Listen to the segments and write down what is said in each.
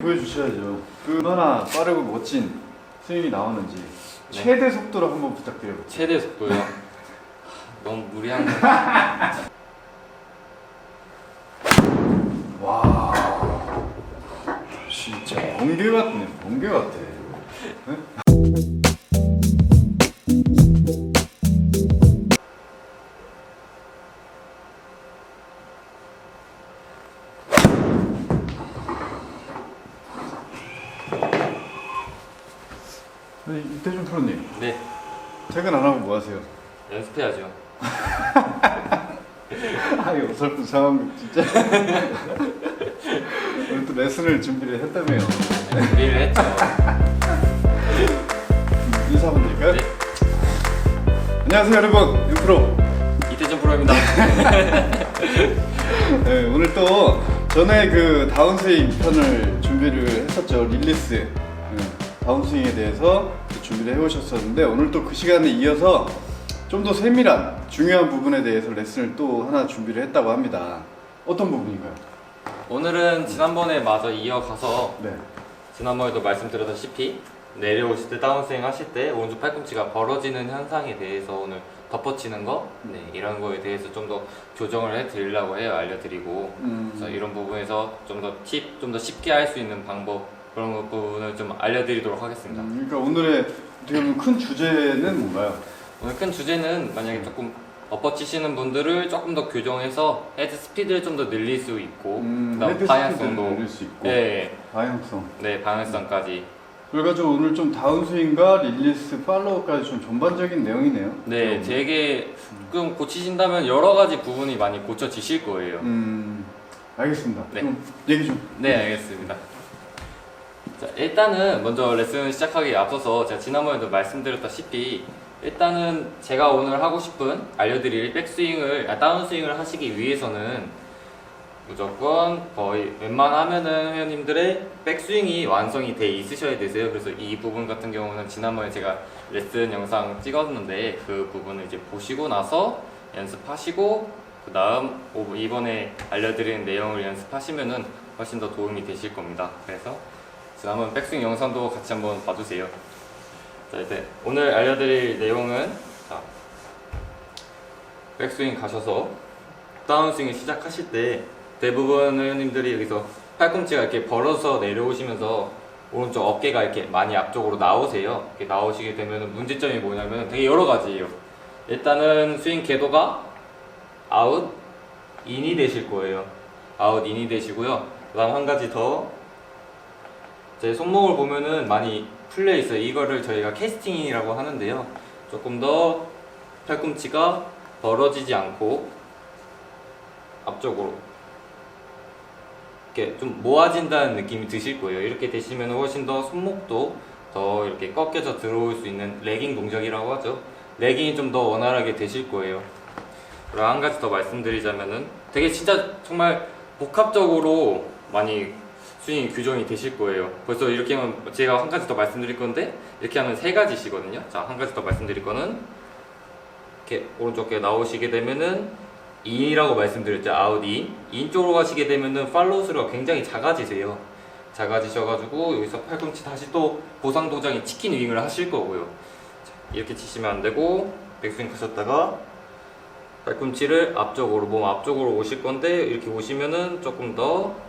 보여주셔야죠. 그 얼마나 빠르고 멋진 스윙이 나오는지 최대 속도로 한번 부탁드려요. 최대 속도요. 너무 무리한 거. 와, 진짜 번개 같네, 번개 같아. 네? 아, 이 어설픈 상황 진짜. 오늘 또 레슨을 준비를 했다며요. 준비를 했죠. 인사 한번 드릴까요? 네, 안녕하세요 여러분, 윤프로. 이태준 프로입니다. 네, 오늘 또 전에 그 다운스윙 편을 준비를 했었죠. 릴리스. 네, 다운스윙에 대해서 준비를 해오셨었는데 오늘 또 그 시간에 이어서 좀 더 세밀한 중요한 부분에 대해서 레슨을 또 하나 준비를 했다고 합니다. 어떤 부분인가요? 오늘은 지난번에 마저 이어가서 네. 지난번에도 말씀드렸다시피 내려오실 때 다운스윙 하실 때 오른쪽 팔꿈치가 벌어지는 현상에 대해서 오늘 덮어치는 거 네, 이런 거에 대해서 좀 더 교정을 해드리려고 해요 알려드리고 음, 그래서 이런 부분에서 좀 더 팁, 좀 더 쉽게 할 수 있는 방법 그런 것 부분을 좀 알려드리도록 하겠습니다. 음, 그러니까 오늘의 어떻게 보면 큰 주제는 뭔가요? 오늘 큰 주제는 만약에 조금 엎어치시는 분들을 조금 더 교정해서 헤드 스피드를 좀 더 늘릴 수 있고 음, 그다음 스피드를 방향성도 늘릴 수 있고 네, 방향성. 네 방향성까지 그래가지고 오늘 좀 다운스윙과 릴리스, 팔로우까지 좀 전반적인 내용이네요. 네 좀. 되게 조금 고치신다면 여러 가지 부분이 많이 고쳐지실 거예요. 음, 알겠습니다. 네. 좀 얘기 좀. 네 알겠습니다. 자 일단은 먼저 레슨 시작하기에 앞서서 제가 지난번에도 말씀드렸다시피 일단은 제가 오늘 하고 싶은 알려드릴 백스윙을 아, 다운스윙을 하시기 위해서는 무조건 거의 웬만하면은 회원님들의 백스윙이 완성이 돼 있으셔야 되세요. 그래서 이 부분 같은 경우는 지난번에 제가 레슨 영상 찍었는데 그 부분을 이제 보시고 나서 연습하시고 그 다음 이번에 알려드리는 내용을 연습하시면은 훨씬 더 도움이 되실 겁니다. 그래서 지난번 백스윙 영상도 같이 한번 봐주세요. 자 이제 오늘 알려드릴 내용은 자, 백스윙 가셔서 다운스윙을 시작하실 때 대부분 회원님들이 여기서 팔꿈치가 이렇게 벌어서 내려오시면서 오른쪽 어깨가 이렇게 많이 앞쪽으로 나오세요. 이렇게 나오시게 되면 문제점이 뭐냐면 되게 여러 가지예요. 일단은 스윙 궤도가 아웃, 인이 되실 거예요. 아웃, 인이 되시고요. 그 다음 한 가지 더. 제 손목을 보면은 많이 풀려 있어요. 이거를 저희가 캐스팅이라고 하는데요. 조금 더 팔꿈치가 벌어지지 않고 앞쪽으로 이렇게 좀 모아진다는 느낌이 드실 거예요. 이렇게 되시면 훨씬 더 손목도 더 이렇게 꺾여져 들어올 수 있는 레깅 동작이라고 하죠. 레깅이 좀 더 원활하게 되실 거예요. 그리고 한 가지 더 말씀드리자면은 되게 진짜 정말 복합적으로 많이 스윙 규정이 되실 거예요. 벌써 이렇게 하면 제가 한 가지 더 말씀드릴 건데 이렇게 하면 세 가지시거든요. 자, 한 가지 더 말씀드릴 거는 이렇게 오른쪽에 나오시게 되면은 인이라고 말씀드렸죠. 아웃 인. 인 쪽으로 가시게 되면은 팔로우 수가 굉장히 작아지세요. 작아지셔가지고 여기서 팔꿈치 다시 또 보상 도장이 치킨 윙을 하실 거고요. 자, 이렇게 치시면 안 되고 백스윙 가셨다가 팔꿈치를 앞쪽으로 몸 앞쪽으로 오실 건데 이렇게 오시면은 조금 더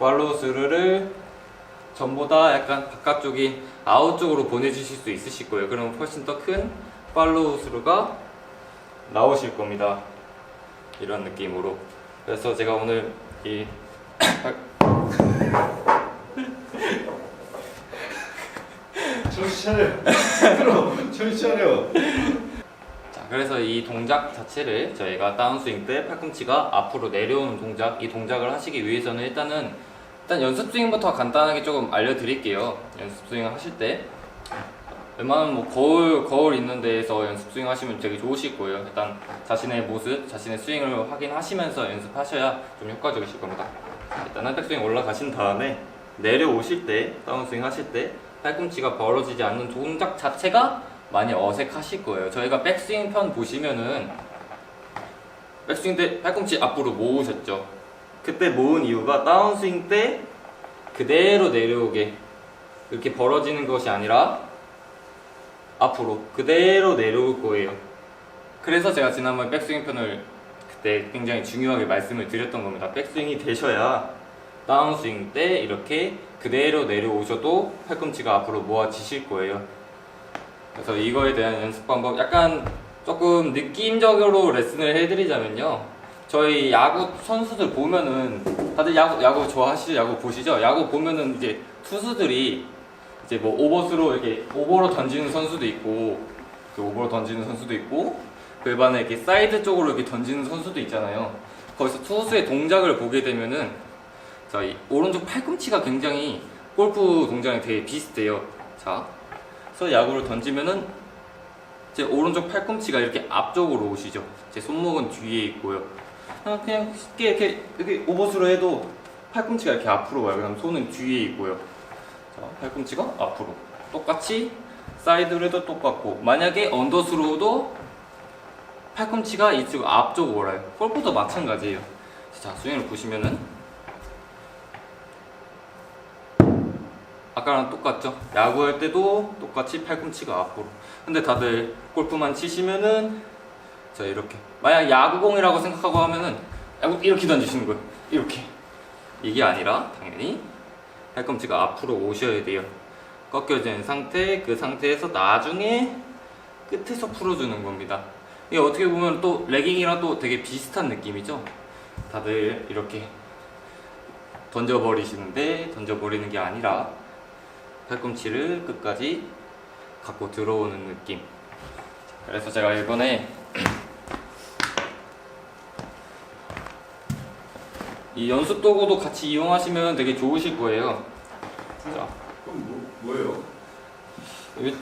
팔로우 스루를 전보다 약간 바깥쪽이 아웃 쪽으로 보내주실 수 있으실 거예요. 그러면 훨씬 더 큰 팔로우 스루가 나오실 겁니다. 이런 느낌으로. 그래서 제가 오늘 이 정신 차려. 시끄러. 정신 차려. 자, 그래서 이 동작 자체를 저희가 다운스윙 때 팔꿈치가 앞으로 내려오는 동작, 이 동작을 하시기 위해서는 일단은 일단 연습 스윙부터 간단하게 조금 알려드릴게요. 연습 스윙 하실 때 웬만하면 뭐 거울 거울 있는 데에서 연습 스윙 하시면 되게 좋으실 거예요. 일단 자신의 모습, 자신의 스윙을 확인하시면서 연습하셔야 좀 효과적이실 겁니다. 일단은 백스윙 올라가신 다음에 내려오실 때 다운 스윙 하실 때 팔꿈치가 벌어지지 않는 동작 자체가 많이 어색하실 거예요. 저희가 백스윙 편 보시면은 백스윙 때 팔꿈치 앞으로 모으셨죠. 그때 모은 이유가 다운스윙 때 그대로 내려오게 이렇게 벌어지는 것이 아니라 앞으로 그대로 내려올 거예요. 그래서 제가 지난번 백스윙 편을 그때 굉장히 중요하게 말씀을 드렸던 겁니다. 백스윙이 되셔야 다운스윙 때 이렇게 그대로 내려오셔도 팔꿈치가 앞으로 모아지실 거예요. 그래서 이거에 대한 연습 방법 약간 조금 느낌적으로 레슨을 해드리자면요. 저희 야구 선수들 보면은 다들 야구 야구 좋아하시죠? 야구 보시죠? 야구 보면은 이제 투수들이 이제 뭐 오버스로 이렇게 오버로 던지는 선수도 있고 그 오버로 던지는 선수도 있고 그 반에 이렇게 사이드 쪽으로 이렇게 던지는 선수도 있잖아요. 거기서 투수의 동작을 보게 되면은 자, 이 오른쪽 팔꿈치가 굉장히 골프 동작이 되게 비슷해요. 자, 그래서 야구를 던지면은 제 오른쪽 팔꿈치가 이렇게 앞쪽으로 오시죠. 제 손목은 뒤에 있고요. 그냥, 그냥 쉽게 이렇게, 이렇게 오버스로 해도 팔꿈치가 이렇게 앞으로 와요. 그다음 손은 뒤에 있고요. 자, 팔꿈치가 앞으로. 똑같이 사이드로 해도 똑같고 만약에 언더스로도 팔꿈치가 이쪽 앞쪽으로 올라요. 골프도 마찬가지예요. 자, 스윙을 보시면은 아까랑 똑같죠? 야구할 때도 똑같이 팔꿈치가 앞으로. 근데 다들 골프만 치시면은 자 이렇게 만약 야구공이라고 생각하고 하면은 야구 이렇게 던지시는 거예요. 이렇게 이게 아니라 당연히 팔꿈치가 앞으로 오셔야 돼요. 꺾여진 상태 그 상태에서 나중에 끝에서 풀어주는 겁니다. 이게 어떻게 보면 또 레깅이랑 또 되게 비슷한 느낌이죠. 다들 이렇게 던져버리시는데 던져버리는 게 아니라 팔꿈치를 끝까지 갖고 들어오는 느낌. 그래서 제가 이번에 이 연습 도구도 같이 이용하시면 되게 좋으실 거예요. 자, 그럼 뭐, 뭐예요? 여기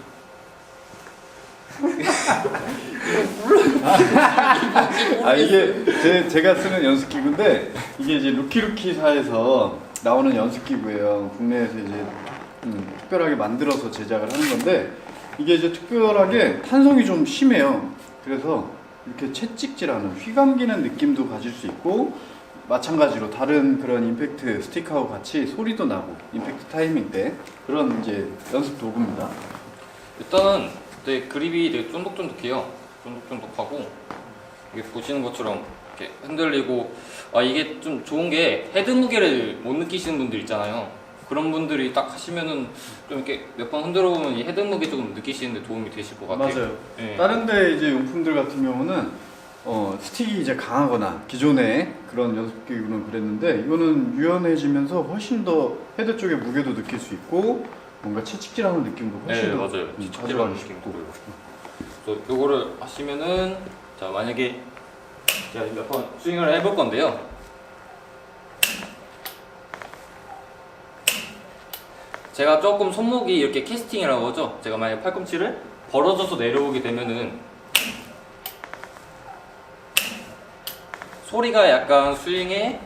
아 이게 제, 제가 쓰는 연습 기구인데 이게 이제 루키루키사에서 나오는 연습 기구예요. 국내에서 이제 음, 특별하게 만들어서 제작을 하는 건데 이게 이제 특별하게 탄성이 좀 심해요. 그래서 이렇게 채찍질하는 휘감기는 느낌도 가질 수 있고 마찬가지로 다른 그런 임팩트 스틱하고 같이 소리도 나고 임팩트 타이밍 때 그런 이제 연습 도구입니다. 일단은 되게 그립이 되게 쫀득쫀득해요. 쫀득쫀득하고 이게 보시는 것처럼 이렇게 흔들리고 아 이게 좀 좋은 게 헤드 무게를 못 느끼시는 분들 있잖아요. 그런 분들이 딱 하시면은 좀 이렇게 몇 번 흔들어 보면 이 헤드 무게 조금 느끼시는데 도움이 되실 것 같아요. 맞아요. 예. 다른데 이제 용품들 같은 경우는 어, 스틱이 이제 강하거나 기존에 그런 연습기구는 그랬는데 이거는 유연해지면서 훨씬 더 헤드 쪽에 무게도 느낄 수 있고 뭔가 채찍질하는 느낌도 훨씬 네 더 맞아요. 음, 싶고 들어요. 그래서 요거를 하시면은 자 만약에 제가 몇 번 스윙을 해볼 건데요. 제가 조금 손목이 이렇게 캐스팅이라고 하죠. 제가 만약 팔꿈치를 벌어져서 내려오게 되면은 소리가 약간 스윙에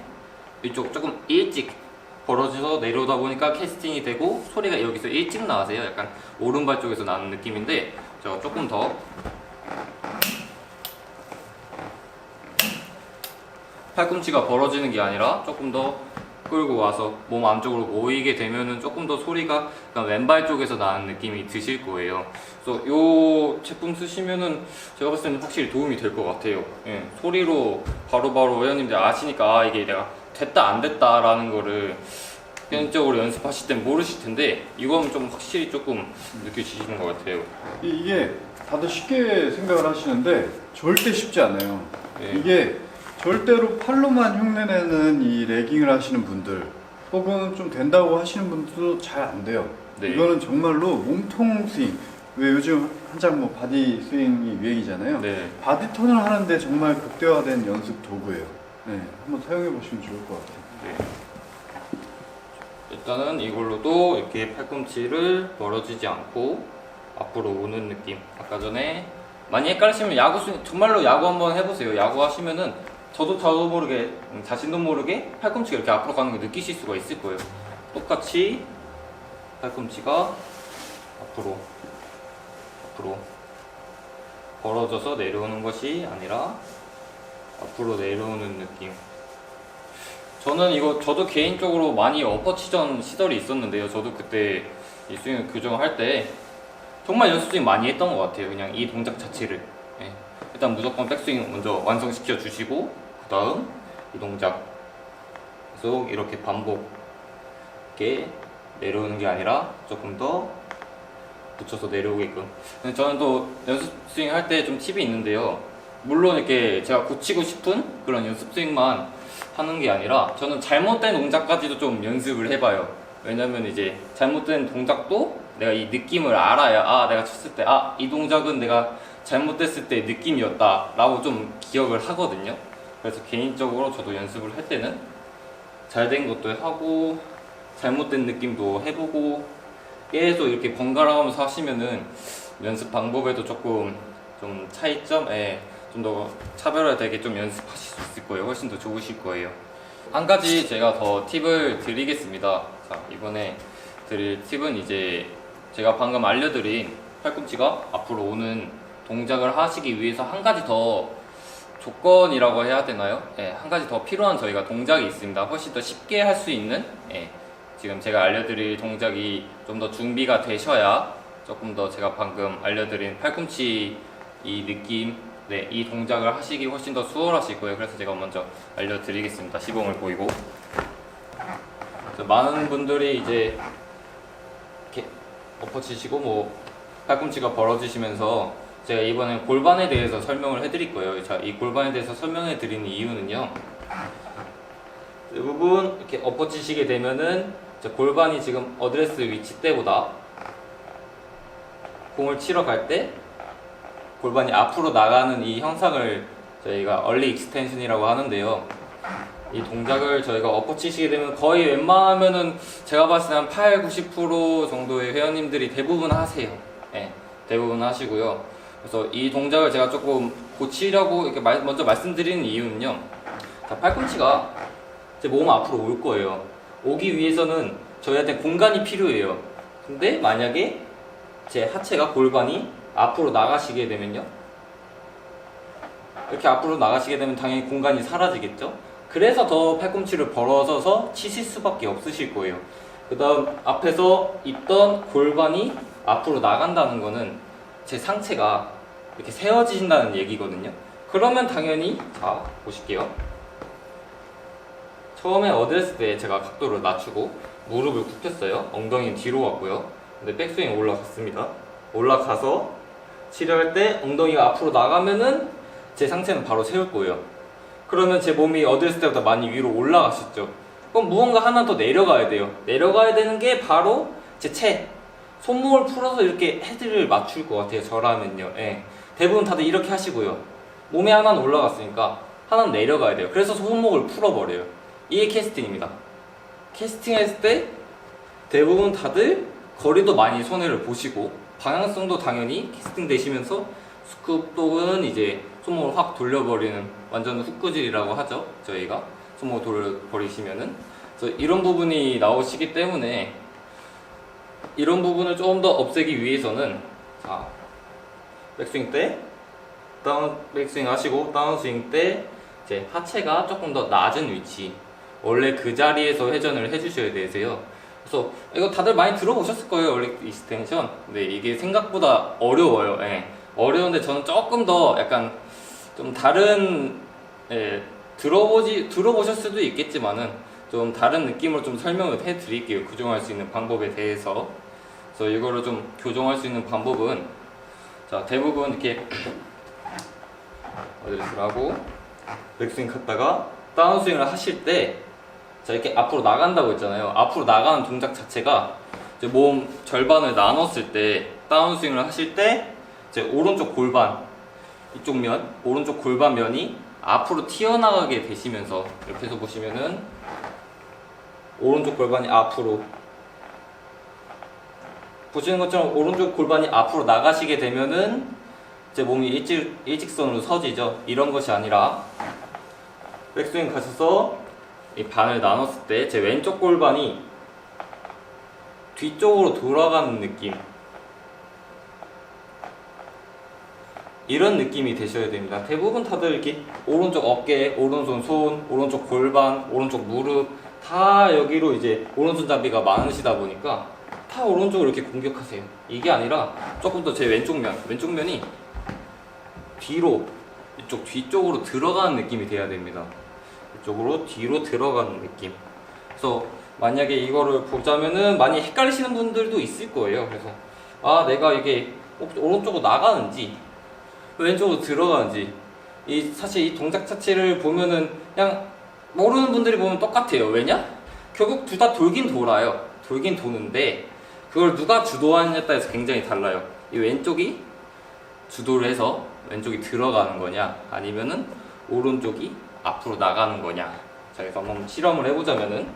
이쪽 조금 일찍 벌어져서 내려오다 보니까 캐스팅이 되고 소리가 여기서 일찍 나세요. 약간 오른발 쪽에서 나는 느낌인데 제가 조금 더 팔꿈치가 벌어지는 게 아니라 조금 더 끌고 와서 몸 안쪽으로 모이게 되면은 조금 더 소리가 왼발 쪽에서 나는 느낌이 드실 거예요. 그래서 이 제품 쓰시면은 제가 봤을 때는 확실히 도움이 될 것 같아요. 예, 소리로 바로바로 회원님들 아시니까 아, 이게 내가 됐다 안 됐다라는 거를 개인적으로 연습하실 땐 모르실 텐데 이거는 좀 확실히 조금 느껴지시는 것 같아요. 이- 이게 다들 쉽게 생각을 하시는데 절대 쉽지 않아요. 네. 이게 절대로 팔로만 흉내내는 이 레깅을 하시는 분들 혹은 좀 된다고 하시는 분들도 잘 안 돼요. 네. 이거는 정말로 몸통 스윙. 왜 요즘 한창 뭐 바디 스윙이 유행이잖아요. 네. 바디 턴을 하는데 정말 극대화된 연습 도구예요. 네, 한번 사용해 보시면 좋을 것 같아요. 네. 일단은 이걸로도 이렇게 팔꿈치를 벌어지지 않고 앞으로 오는 느낌. 아까 전에 많이 헷갈리시면 야구 스윙, 정말로 야구 한번 해보세요. 야구 하시면은 저도 저도 모르게 음, 자신도 모르게 팔꿈치가 이렇게 앞으로 가는 걸 느끼실 수가 있을 거예요. 똑같이 팔꿈치가 앞으로 앞으로 벌어져서 내려오는 것이 아니라 앞으로 내려오는 느낌. 저는 이거 저도 개인적으로 많이 엎어치던 시절이 있었는데요. 저도 그때 이 스윙을 교정할 때 정말 연습 스윙 많이 했던 것 같아요. 그냥 이 동작 자체를. 예. 일단 무조건 백스윙 먼저 완성시켜 주시고 그 다음 이 동작 계속 이렇게 반복 이렇게 내려오는 게 아니라 조금 더 붙여서 내려오게끔. 저는 또 연습 스윙 할 때 좀 팁이 있는데요. 물론 이렇게 제가 고치고 싶은 그런 연습 스윙만 하는 게 아니라 저는 잘못된 동작까지도 좀 연습을 해봐요. 왜냐면 이제 잘못된 동작도 내가 이 느낌을 알아야 아 내가 쳤을 때 아 이 동작은 내가 잘못됐을 때 느낌이었다 라고 좀 기억을 하거든요. 그래서 개인적으로 저도 연습을 할 때는 잘 된 것도 하고 잘못된 느낌도 해보고 계속 이렇게 번갈아 가면서 하시면은 연습 방법에도 조금 좀 차이점에 좀 더 차별화되게 좀 연습하실 수 있을 거예요. 훨씬 더 좋으실 거예요. 한 가지 제가 더 팁을 드리겠습니다. 자, 이번에 드릴 팁은 이제 제가 방금 알려드린 팔꿈치가 앞으로 오는 동작을 하시기 위해서 한 가지 더 조건이라고 해야 되나요? 예, 한 가지 더 필요한 저희가 동작이 있습니다. 훨씬 더 쉽게 할 수 있는 예, 지금 제가 알려드릴 동작이 좀 더 준비가 되셔야 조금 더 제가 방금 알려드린 팔꿈치 이 느낌, 네, 이 동작을 하시기 훨씬 더 수월하실 거예요. 그래서 제가 먼저 알려드리겠습니다. 시범을 보이고. 많은 분들이 이제 이렇게 엎어치시고 뭐 팔꿈치가 벌어지시면서 제가 이번에 골반에 대해서 설명을 해드릴 거예요. 자, 이 골반에 대해서 설명해 드리는 이유는요. 대부분 이렇게 엎어치시게 되면은 골반이 지금 어드레스 위치 때보다 공을 치러 갈 때 골반이 앞으로 나가는 이 형상을 저희가 얼리 익스텐션이라고 하는데요. 이 동작을 저희가 엎어치시게 되면 거의 웬만하면은 제가 봤을 때 한 8, 90% 정도의 회원님들이 대부분 하세요. 예, 대부분 하시고요. 그래서 이 동작을 제가 조금 고치려고 이렇게 말- 먼저 말씀드리는 이유는요. 자, 팔꿈치가 제 몸 앞으로 올 거예요. 오기 위해서는 저희한테 공간이 필요해요. 근데 만약에 제 하체가 골반이 앞으로 나가시게 되면요. 이렇게 앞으로 나가시게 되면 당연히 공간이 사라지겠죠. 그래서 더 팔꿈치를 벌어서서 치실 수밖에 없으실 거예요. 그 다음 앞에서 있던 골반이 앞으로 나간다는 거는 제 상체가 이렇게 세워지신다는 얘기거든요. 그러면 당연히 자 보실게요. 처음에 어드레스 때 제가 각도를 낮추고 무릎을 굽혔어요. 엉덩이 뒤로 왔고요. 근데 백스윙 올라갔습니다. 올라가서 치료할 때 엉덩이가 앞으로 나가면은 제 상체는 바로 세울 거예요. 그러면 제 몸이 어드레스 때보다 많이 위로 올라갔었죠. 그럼 무언가 하나 더 내려가야 돼요. 내려가야 되는 게 바로 제 채. 손목을 풀어서 이렇게 헤드를 맞출 것 같아요. 저라면요. 예. 대부분 다들 이렇게 하시고요. 몸에 하나는 올라갔으니까 하나는 내려가야 돼요. 그래서 손목을 풀어버려요. 이게 캐스팅입니다. 캐스팅 했을 때 대부분 다들 거리도 많이 손해를 보시고 방향성도 당연히 캐스팅 되시면서 스쿱 또는 이제 손목을 확 돌려버리는 완전 훅구질이라고 하죠. 저희가 손목을 돌려버리시면은 이런 부분이 나오시기 때문에 이런 부분을 조금 더 없애기 위해서는 자 백스윙 때 다운 백스윙 하시고 다운스윙 때 이제 하체가 조금 더 낮은 위치 원래 그 자리에서 회전을 해주셔야 되세요. 그래서 이거 다들 많이 들어보셨을 거예요, 원래 익스텐션. 근데 이게 생각보다 어려워요. 예. 어려운데 저는 조금 더 약간 좀 다른 예, 들어보지 들어보실 수도 있겠지만은 좀 다른 느낌으로 좀 설명을 해드릴게요. 교정할 수 있는 방법에 대해서. 그래서 이거를 좀 교정할 수 있는 방법은 자 대부분 이렇게 어드레스를 하고 백스윙 갔다가 다운스윙을 하실 때 자 이렇게 앞으로 나간다고 했잖아요. 앞으로 나가는 동작 자체가 이제 몸 절반을 나눴을 때 다운스윙을 하실 때 이제 오른쪽 골반 이쪽 면 오른쪽 골반 면이 앞으로 튀어나가게 되시면서 해서 보시면은 오른쪽 골반이 앞으로 보시는 것처럼 오른쪽 골반이 앞으로 나가시게 되면은 제 몸이 일직, 일직선으로 서지죠. 이런 것이 아니라 백스윙 가셔서 이 반을 나눴을 때 제 왼쪽 골반이 뒤쪽으로 돌아가는 느낌. 이런 느낌이 되셔야 됩니다. 대부분 다들 이렇게 오른쪽 어깨, 오른손 손, 오른쪽 골반, 오른쪽 무릎 다 여기로 이제 오른손 잡이가 많으시다 보니까 다 오른쪽으로 이렇게 공격하세요. 이게 아니라 조금 더 제 왼쪽 면, 왼쪽 면이 뒤로 이쪽 뒤쪽으로 들어가는 느낌이 돼야 됩니다. 이쪽으로 뒤로 들어가는 느낌. 그래서 만약에 이거를 보자면은 많이 헷갈리시는 분들도 있을 거예요. 그래서 아 내가 이게 오른쪽으로 나가는지 왼쪽으로 들어가는지 이 사실 이 동작 자체를 보면은 그냥 모르는 분들이 보면 똑같아요. 왜냐? 결국 둘 다 돌긴 돌아요. 돌긴 도는데 그걸 누가 주도하느냐에 따라서 굉장히 달라요. 이 왼쪽이 주도를 해서 왼쪽이 들어가는 거냐 아니면은 오른쪽이 앞으로 나가는 거냐. 자 그래서 한번 실험을 해보자면은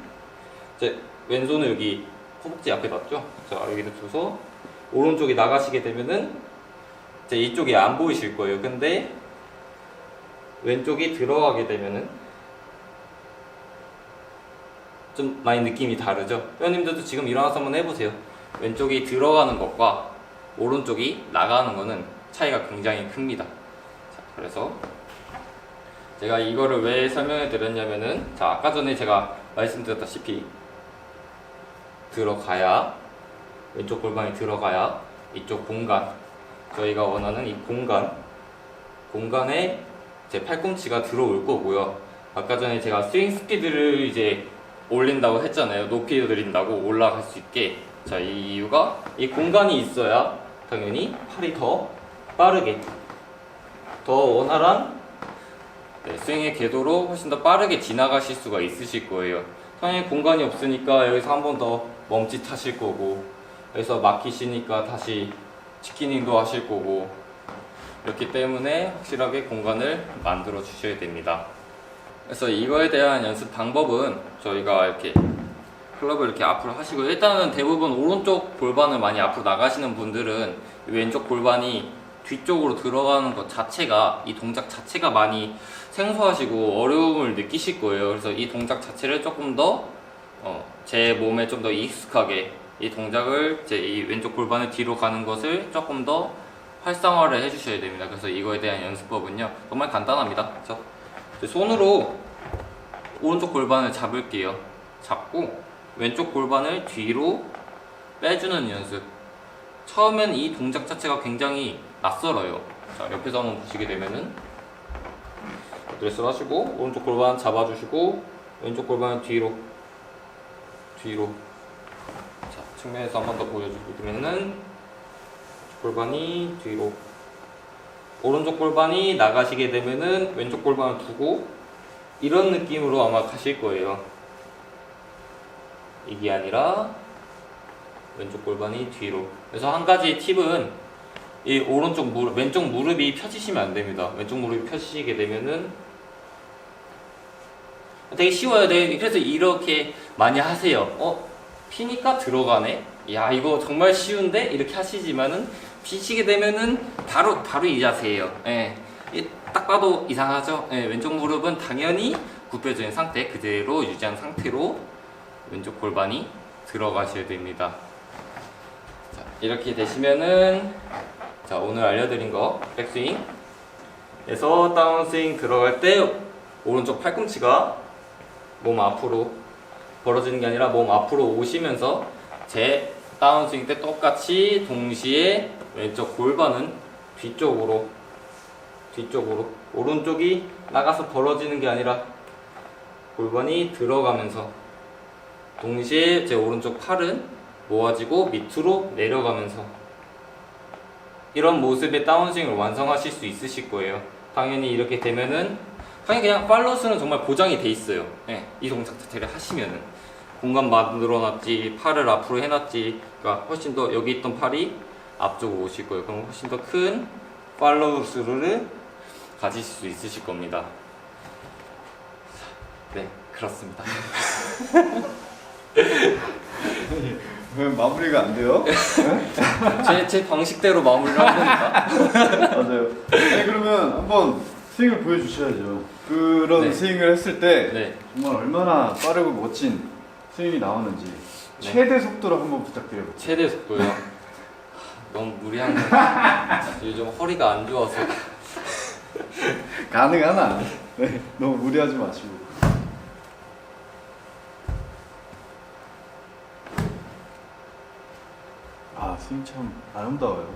이제 왼손을 여기 허벅지 앞에 놨죠? 자 여기다 둬서 오른쪽이 나가시게 되면은 이제 이쪽이 안 보이실 거예요. 근데 왼쪽이 들어가게 되면은 좀 많이 느낌이 다르죠? 회원님들도 지금 일어나서 한번 해보세요 왼쪽이 들어가는 것과 오른쪽이 나가는 거는 차이가 굉장히 큽니다. 자, 그래서 제가 이거를 왜 설명해 드렸냐면은 자, 아까 전에 제가 말씀드렸다시피 들어가야 왼쪽 골반이 들어가야 이쪽 공간 저희가 원하는 이 공간 공간에 제 팔꿈치가 들어올 거고요. 아까 전에 제가 스윙 스피드를 이제 올린다고 했잖아요. 높이 들인다고 올라갈 수 있게. 자, 이 이유가 이 공간이 있어야 당연히 팔이 더 빠르게 더 원활한 네, 스윙의 궤도로 훨씬 더 빠르게 지나가실 수가 있으실 거예요. 당연히 공간이 없으니까 여기서 한 번 더 멈칫하실 거고 여기서 막히시니까 다시 치키닝도 하실 거고 그렇기 때문에 확실하게 공간을 만들어 주셔야 됩니다. 그래서 이거에 대한 연습 방법은 저희가 이렇게 클럽을 이렇게 앞으로 하시고 일단은 대부분 오른쪽 골반을 많이 앞으로 나가시는 분들은 왼쪽 골반이 뒤쪽으로 들어가는 것 자체가 이 동작 자체가 많이 생소하시고 어려움을 느끼실 거예요. 그래서 이 동작 자체를 조금 더 어, 제 몸에 좀 더 익숙하게 이 동작을 제 이 왼쪽 골반을 뒤로 가는 것을 조금 더 활성화를 해주셔야 됩니다. 그래서 이거에 대한 연습법은요 정말 간단합니다. 이제 손으로 오른쪽 골반을 잡을게요. 잡고 왼쪽 골반을 뒤로 빼주는 연습. 처음엔 이 동작 자체가 굉장히 낯설어요. 자, 옆에서 한번 보시게 되면은 드레스를 하시고 오른쪽 골반 잡아주시고 왼쪽 골반 뒤로 뒤로 자 측면에서 한 번 더 보여주면은 골반이 뒤로 오른쪽 골반이 나가시게 되면은 왼쪽 골반을 두고 이런 느낌으로 아마 가실 거예요. 이게 아니라 왼쪽 골반이 뒤로. 그래서 한 가지 팁은 이 오른쪽 무릎, 왼쪽 무릎이 펴지시면 안 됩니다. 왼쪽 무릎이 펴지시게 되면은 되게 쉬워요. 네, 그래서 이렇게 많이 하세요. 어, 피니까 들어가네. 야, 이거 정말 쉬운데 이렇게 하시지만은 피시게 되면은 바로 바로 이 자세예요. 예. 이- 딱 봐도 이상하죠. 예, 왼쪽 무릎은 당연히 있는 상태 그대로 유지한 상태로 왼쪽 골반이 들어가셔야 됩니다. 자, 이렇게 되시면은 자, 오늘 알려드린 거 백스윙 에서 다운스윙 들어갈 때 오른쪽 팔꿈치가 몸 앞으로 벌어지는 게 아니라 몸 앞으로 오시면서 제 다운스윙 때 똑같이 동시에 왼쪽 골반은 뒤쪽으로 뒤쪽으로 오른쪽이 나가서 벌어지는 게 아니라 골반이 들어가면서 동시에 제 오른쪽 팔은 모아지고 밑으로 내려가면서 이런 모습의 다운스윙을 완성하실 수 있으실 거예요. 당연히 이렇게 되면은 당연히 그냥 팔로스는 정말 보장이 돼 있어요. 예, 이 동작 자체를 하시면은 공간 만들어놨지 팔을 앞으로 해놨지 그러니까 훨씬 더 여기 있던 팔이 앞쪽으로 오실 거예요. 그럼 훨씬 더 큰 팔로우스를 가지실 수 있으실 겁니다. 네, 그렇습니다. 왜 마무리가 안 돼요? 제, 제 방식대로 마무리를 한 거니까. 맞아요. 아니 그러면 한번 스윙을 보여주셔야죠. 그런 네. 스윙을 했을 때 네. 정말 얼마나 빠르고 멋진 스윙이 나오는지 네. 최대 속도로 한번 부탁드려요. 최대 속도요. 너무 무리한 거. 요즘 허리가 안 좋아서. 가능하나? 네, 너무 무리하지 마시고. 아, 스윙 참 아름다워요.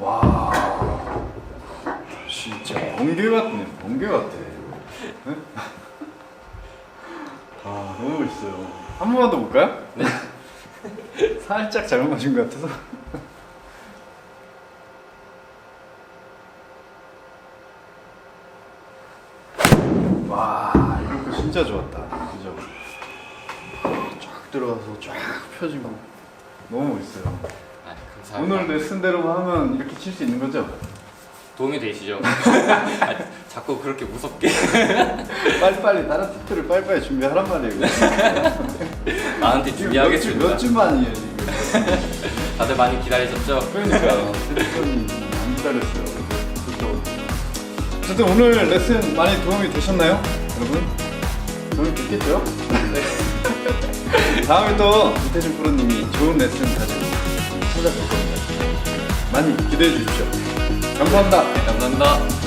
와, 진짜 번개 같네, 번개 같아. 네? 아, 너무 멋있어요. 한 번만 더 볼까요? 네. 살짝 잘못 맞은 것 같아서. 와, 이거 진짜 좋았다. 그죠? 쫙 들어가서 쫙 펴지고 너무 멋있어요. 아, 감사합니다. 오늘 레슨대로 하면 이렇게 칠 수 있는 거죠? 도움이 되시죠? 아, 자꾸 그렇게 무섭게. 빨리빨리 다른 팁들을 빨리빨리 준비하란 말이에요. 나한테 준비하겠습니다. 몇 주만이에요 지금. 다들 많이 기다리셨죠? 그러니까 안 기다렸어요. 그렇죠. 어쨌든 오늘 레슨 많이 도움이 되셨나요, 여러분? 도움이 됐겠죠? 네. 다음에 또 이태준 프로님이 좋은 레슨 가지고 찾아뵐 겁니다. 많이 기대해 주십시오. 감사합니다. 감사합니다.